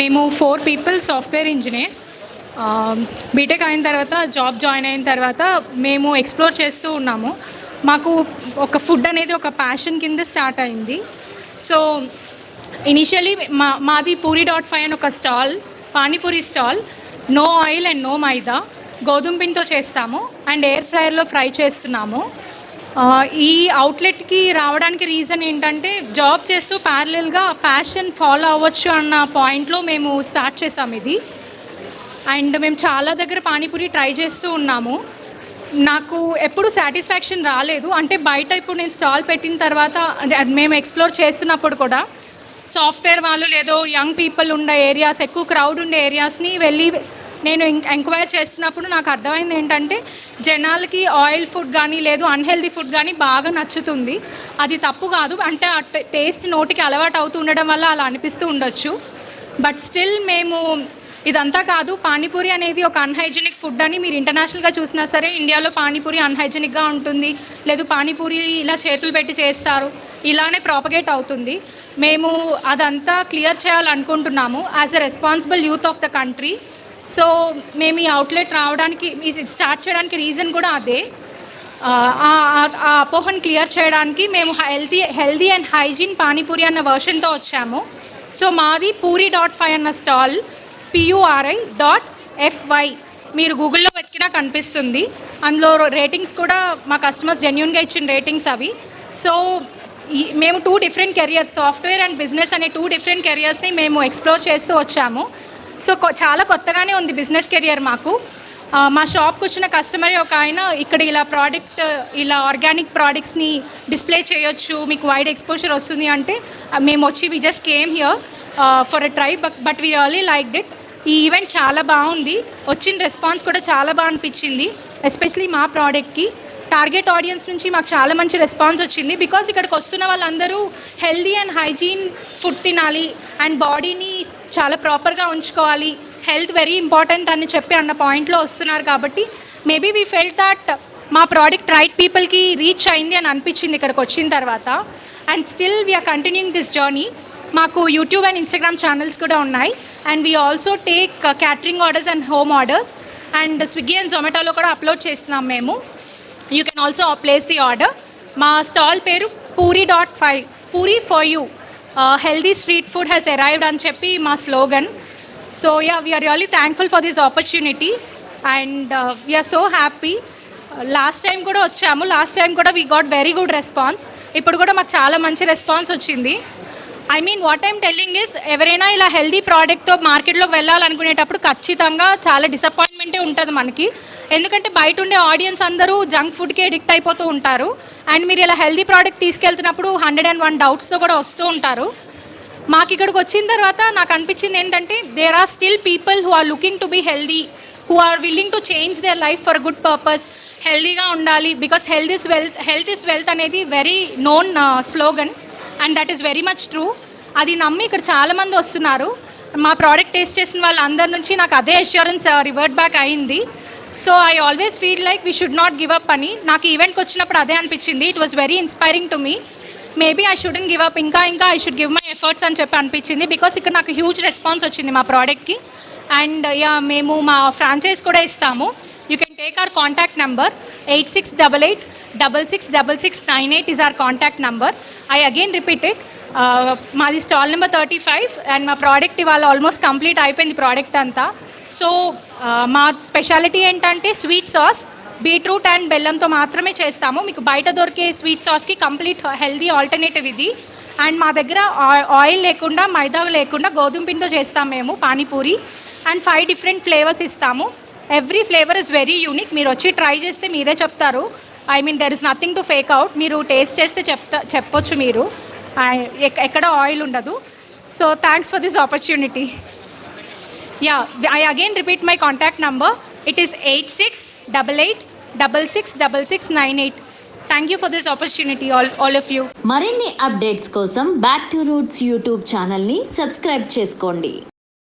మేము four people software engineers BTech అయిన తర్వాత జాబ్ జాయిన్ అయిన తర్వాత మేము ఎక్స్ప్లోర్ చేస్తూ ఉన్నాము. మాకు ఒక ఫుడ్ అనేది ఒక ప్యాషన్ కింద స్టార్ట్ అయింది. సో ఇనిషియలీ మా మాది పూరి డాట్ ఫైవ్ అని ఒక stall panipuri stall no oil and no maida. గోధుమ పిండితో చేస్తాము. అండ్ ఎయిర్ ఫ్రైయర్లో ఫ్రై చేస్తున్నాము. ఈ అవుట్లెట్కి రావడానికి రీజన్ ఏంటంటే జాబ్ చేస్తూ ప్యారలల్గా ప్యాషన్ ఫాలో అవ్వచ్చు అన్న పాయింట్లో మేము స్టార్ట్ చేసాం ఇది. అండ్ మేము చాలా దగ్గర పానీపూరి ట్రై చేస్తూ ఉన్నాము. నాకు ఎప్పుడు సాటిస్ఫాక్షన్ రాలేదు. అంటే బయట ఇప్పుడు నేను స్టాల్ పెట్టిన తర్వాత అది మేము ఎక్స్ప్లోర్ చేస్తున్నప్పుడు కూడా సాఫ్ట్వేర్ వాళ్ళు లేదో యంగ్ పీపుల్ ఉండే ఏరియాస్ ఎక్కువ క్రౌడ్ ఉండే ఏరియాస్ని వెళ్ళి నేను ఎంక్వైర్ చేస్తున్నప్పుడు నాకు అర్థమైంది ఏంటంటే జనాలకి ఆయిల్ ఫుడ్ కానీ లేదు అన్హెల్దీ ఫుడ్ కానీ బాగా నచ్చుతుంది. అది తప్పు కాదు. అంటే ఆ టేస్ట్ నోటికి అలవాటు అవుతూ ఉండడం వల్ల అలా అనిపిస్తూ ఉండొచ్చు. బట్ స్టిల్ మేము ఇదంతా కాదు పానీపూరి అనేది ఒక అన్హైజెనిక్ ఫుడ్ అని మీరు ఇంటర్నేషనల్గా చూసినా సరే ఇండియాలో పానీపూరి అన్హైజెనిక్గా ఉంటుంది. లేదు పానీపూరి ఇలా చేతులు పెట్టి చేస్తారు. ఇలానే ప్రాపగేట్ అవుతుంది. మేము అదంతా క్లియర్ చేయాలనుకుంటున్నాము. As a responsible youth of the country so మేము ఈ అవుట్లెట్ రావడానికి స్టార్ట్ చేయడానికి రీజన్ కూడా అదే. ఆ అపోహను క్లియర్ చేయడానికి మేము healthy healthy and hygiene panipuri అన్న వర్షన్తో వచ్చాము. సో మాది పూరి డాట్ ఫైవ్ అన్న స్టాల్ పియూఆర్ఐ డాట్ ఎఫ్వై మీరు గూగుల్లో వెతికినా కనిపిస్తుంది. అందులో రేటింగ్స్ కూడా మా కస్టమర్స్ జెన్యున్గా ఇచ్చిన రేటింగ్స్ అవి. సో ఈ మేము two different careers software and business అనే టూ డిఫరెంట్ కెరియర్స్ని మేము ఎక్స్ప్లోర్ చేస్తూ వచ్చాము. సో కొ- చాలా కొత్తగానే ఉంది బిజినెస్ కెరియర్ మాకు. మా షాప్కి వచ్చిన కస్టమర్ ఒక ఆయన ఇక్కడ ఇలా ప్రోడక్ట్ ఇలా ఆర్గానిక్ ప్రోడక్ట్స్ని డిస్ప్లే చేయొచ్చు మీకు వైడ్ ఎక్స్పోజర్ వస్తుంది అంటే మేము వచ్చి we just came here for a try but but we really liked it ఈ ఈవెంట్ చాలా బాగుంది. వచ్చిన రెస్పాన్స్ కూడా చాలా బాగా అనిపించింది ఎస్పెషలీ మా ప్రోడక్ట్కి. టార్గెట్ ఆడియన్స్ నుంచి మాకు చాలా మంచి రెస్పాన్స్ వచ్చింది బికాజ్ ఇక్కడికి వస్తున్న వాళ్ళందరూ హెల్దీ అండ్ హైజీన్ ఫుడ్ తినాలి అండ్ బాడీని చాలా ప్రాపర్గా ఉంచుకోవాలి. హెల్త్ వెరీ ఇంపార్టెంట్ అని చెప్పి అన్న పాయింట్లో వస్తున్నారు కాబట్టి మేబీ వీ ఫెల్ట్ దట్ మా ప్రోడక్ట్ రైట్ పీపుల్కి రీచ్ అయింది అని అనిపించింది ఇక్కడికి వచ్చిన తర్వాత. And still we are continuing this journey మాకు యూట్యూబ్ అండ్ ఇన్స్టాగ్రామ్ ఛానల్స్ కూడా ఉన్నాయి. And we also take catering orders and home orders and Swiggy and జొమాటోలో కూడా అప్లోడ్ చేస్తున్నాం మేము. You can also place the order మా స్టాల్ పేరు puri dot five puri for you healthy street food has arrived అని చెప్పి మా slogan so yeah we are really thankful for this opportunity and we are so happy last time కూడా వచ్చాము. Last time కూడా we got very good response ఇప్పుడు కూడా మాకు చాలా మంచి రెస్పాన్స్ వచ్చింది. I mean what I'm telling is ఎవరైనా ఇలా హెల్దీ ప్రోడక్ట్తో మార్కెట్లోకి వెళ్ళాలనుకునేటప్పుడు ఖచ్చితంగా చాలా డిసప్పాయింట్మెంటే ఉంటుంది మనకి. ఎందుకంటే బయట ఉండే ఆడియన్స్ అందరూ జంక్ ఫుడ్కి ఎడిక్ట్ అయిపోతూ ఉంటారు. అండ్ మీరు ఇలా హెల్దీ ప్రోడక్ట్ తీసుకెళ్తున్నప్పుడు హండ్రెడ్ అండ్ వన్ డౌట్స్తో కూడా వస్తూ ఉంటారు. మాకు ఇక్కడికి వచ్చిన తర్వాత నాకు అనిపించింది ఏంటంటే there are still people who are looking to be healthy who are willing to change their life for good purpose హెల్దీగా ఉండాలి because health is wealth health is wealth అనేది very known slogan and that is very much true అది నమ్మి ఇక్కడ చాలామంది వస్తున్నారు. మా product taste చేసిన వాళ్ళందరి నుంచి నాకు అదే అష్యూరెన్స్ రివర్ట్ బ్యాక్ అయింది. So I always feel like we should not give up అని నాకు ఈవెంట్కి వచ్చినప్పుడు అదే అనిపించింది. It was very inspiring to me maybe I shouldn't give up ఇంకా ఇంకా I should give my efforts అని చెప్పి అనిపించింది. బికాస్ ఇక్కడ నాకు హ్యూజ్ రెస్పాన్స్ వచ్చింది మా ప్రోడక్ట్కి అండ్ యా మేము మా ఫ్రాంచైజ్ కూడా ఇస్తాము. You can take our contact number eight six double eight double six double six nine eight is our contact number I again repeat it మాది stall number thirty five and మా product ఇవాళ almost complete అయిపోయింది product అంతా. So మా speciality ఏంటంటే sweet sauce beetroot and బెల్లంతో మాత్రమే చేస్తాము. మీకు బయట దొరికే స్వీట్ సాస్కి కంప్లీట్ హెల్దీ ఆల్టర్నేటివ్ ఇది. అండ్ మా దగ్గర ఆయిల్ లేకుండా మైదా లేకుండా గోధుమ పిండితో చేస్తాం మేము panipuri. And five different flavours ఇస్తాము. Every flavour is very unique. మీరు వచ్చి ట్రై చేస్తే మీరే చెప్తారు. I mean there is nothing to fake out. మీరు టేస్ట్ చేస్తే చెప్తా చెప్పొచ్చు మీరు. ఎక్కడ ఆయిల్ ఉండదు. So thanks for this opportunity. Yeah I again repeat my contact number it is eight six double eight double six double six nine eight thank you for this opportunity all all of you మరిన్ని updates కోసం back to roots YouTube ఛానల్ని subscribe చేసుకోండి.